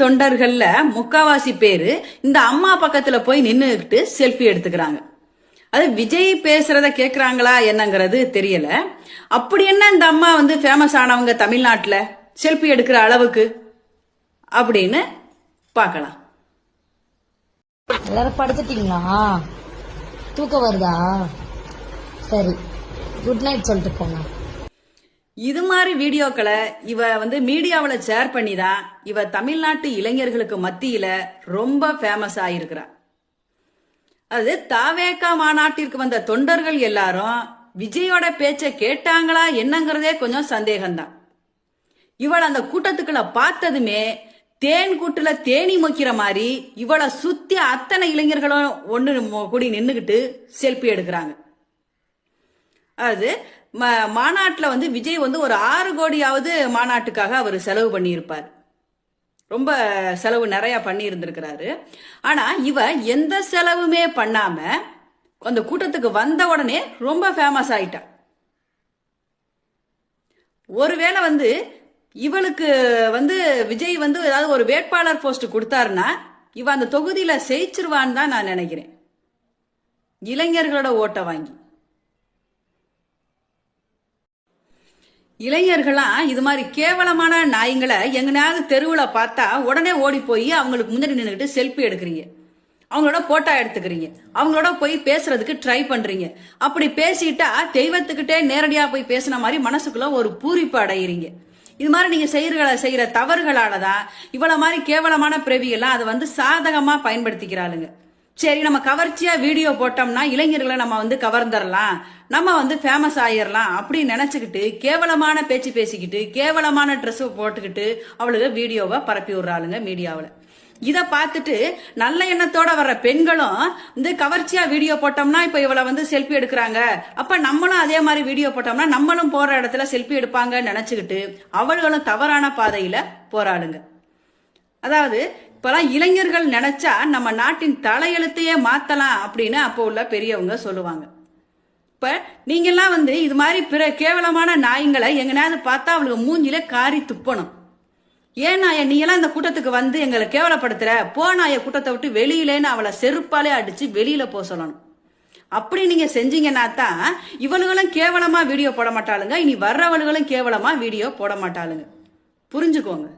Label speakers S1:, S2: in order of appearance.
S1: தொண்டர்கள்ல முக்காவாசி பேரு இந்த அம்மா பக்கத்துல போய் நின்னுக்கிட்டு செல்ஃபி எடுத்துக்கிறாங்க. அது விஜய் பேசுறத கேக்குறாங்களா என்னங்கிறது தெரியல. அப்படி என்ன இந்த அம்மா வந்து ஃபேமஸ் ஆனவங்க தமிழ்நாட்டுல செல்ஃபி எடுக்கிற அளவுக்கு அப்படின்னு பார்க்கலாம்.
S2: எல்லாரும் படுத்துட்டீங்களா? தூக்கம் வருதா? சரி குட் நைட் சொல்லிட்டு போங்க
S1: இது மாதிரி வீடியோக்களை இவ வந்து மீடியாவில் ஷேர் பண்ணி தான் இவ தமிழ்நாட்டு இளைஞர்களுக்கு மத்தியில ரொம்ப ஃபேமஸ் ஆயிருக்கிறா. அது தாவேக்கா மாநாட்டிற்கு வந்த தொண்டர்கள் எல்லாரும் விஜயோட பேச்சை கேட்டாங்களா என்னங்கிறதே கொஞ்சம் சந்தேகம்தான். இவளை அந்த கூட்டத்துக்குள்ள பார்த்ததுமே தேன் கூட்டுல தேனி மொக்கிற மாதிரி இவளை சுத்தி அத்தனை இளைஞர்களும் ஒன்று கூடி நின்றுக்கிட்டு செல்ஃபி எடுக்கிறாங்க. அது மாநாட்டில் வந்து விஜய் வந்து ஒரு ஆறு கோடியாவது மாநாட்டுக்காக அவர் செலவு பண்ணியிருப்பார். ரொம்ப செலவு நிறையா பண்ணியிருந்திருக்கிறாரு. ஆனால் ஆனா இவ எந்த செலவுமே பண்ணாமல் அந்த கூட்டத்துக்கு வந்த உடனே ரொம்ப ஃபேமஸ் ஆயிட்டா. ஒருவேளை வந்து இவளுக்கு வந்து விஜய் வந்து ஏதாவது ஒரு வேட்பாளர் போஸ்ட் கொடுத்தாருன்னா இவ அந்த தொகுதியில் ஜெயிச்சிருவான்னு தான் நான் நினைக்கிறேன். இளைஞர்களோட ஓட்டை வாங்கி. இளைஞர்கள்லாம் இது மாதிரி கேவலமான நாய்ங்களை எங்கனையாவது தெருவில் பார்த்தா உடனே ஓடி போய் அவங்களுக்கு முன்னாடி நின்றுக்கிட்டு செல்ஃபி எடுக்கிறீங்க. அவங்களோட போட்டோ எடுத்துக்கிறீங்க. அவங்களோட போய் பேசுறதுக்கு ட்ரை பண்றீங்க. அப்படி பேசிட்டா தெய்வத்துக்கிட்டே நேரடியா போய் பேசின மாதிரி மனசுக்குள்ள ஒரு பூரிப்பு அடையிறீங்க. இது மாதிரி நீங்க செய்யற செய்யற தவறுகளால தான் இவ்வளவு மாதிரி கேவலமான பிறவிகள்லாம் அதை வந்து சாதகமா பயன்படுத்திக்கிறாளுங்க. சரி நம்ம கவர்ச்சியாக வீடியோ போட்டோம்னா இளைஞர்களை நம்ம வந்து கவர்ந்துடலாம் நம்ம வந்து ஃபேமஸ் ஆயிடலாம் அப்படின்னு நினச்சிக்கிட்டு கேவலமான பேச்சு பேசிக்கிட்டு கேவலமான ட்ரெஸ்ஸை போட்டுக்கிட்டு அவளுக்கு வீடியோவை பரப்பி விடுறாளுங்க மீடியாவில். இதை பார்த்துட்டு நல்ல எண்ணத்தோட வர்ற பெண்களும் வந்து கவர்ச்சியா வீடியோ போட்டோம்னா இப்போ இவளை வந்து செல்ஃபி எடுக்கிறாங்க. அப்ப நம்மளும் அதே மாதிரி வீடியோ போட்டோம்னா நம்மளும் போற இடத்துல செல்ஃபி எடுப்பாங்கன்னு நினைச்சுக்கிட்டு அவளுகளும் தவறான பாதையில போராடுங்க அதாவது இப்பெல்லாம் இளைஞர்கள் நினைச்சா நம்ம நாட்டின் தலையெழுத்தையே மாத்தலாம் அப்படின்னு அப்போ உள்ள பெரியவங்க சொல்லுவாங்க. இப்ப நீங்கெல்லாம் வந்து இது மாதிரி பிற கேவலமான நாய்ங்களை எங்கனாவது பார்த்தா அவளுக்கு மூஞ்சில காரி துப்பணும். ஏன் நாய நீ எல்லாம் இந்த கூட்டத்துக்கு வந்து எங்களை கேவலப்படுத்துற? போ நாய கூட்டத்தை விட்டு வெளியிலேன்னு அவளை செருப்பாலே அடிச்சு வெளியில போக சொல்லணும். அப்படி நீங்க செஞ்சீங்கன்னா தான் இவளுகளும் கேவலமா வீடியோ போட மாட்டாளுங்க இனி வர்றவளுகளும் கேவலமா வீடியோ போட மாட்டாளுங்க. புரிஞ்சுக்கோங்க.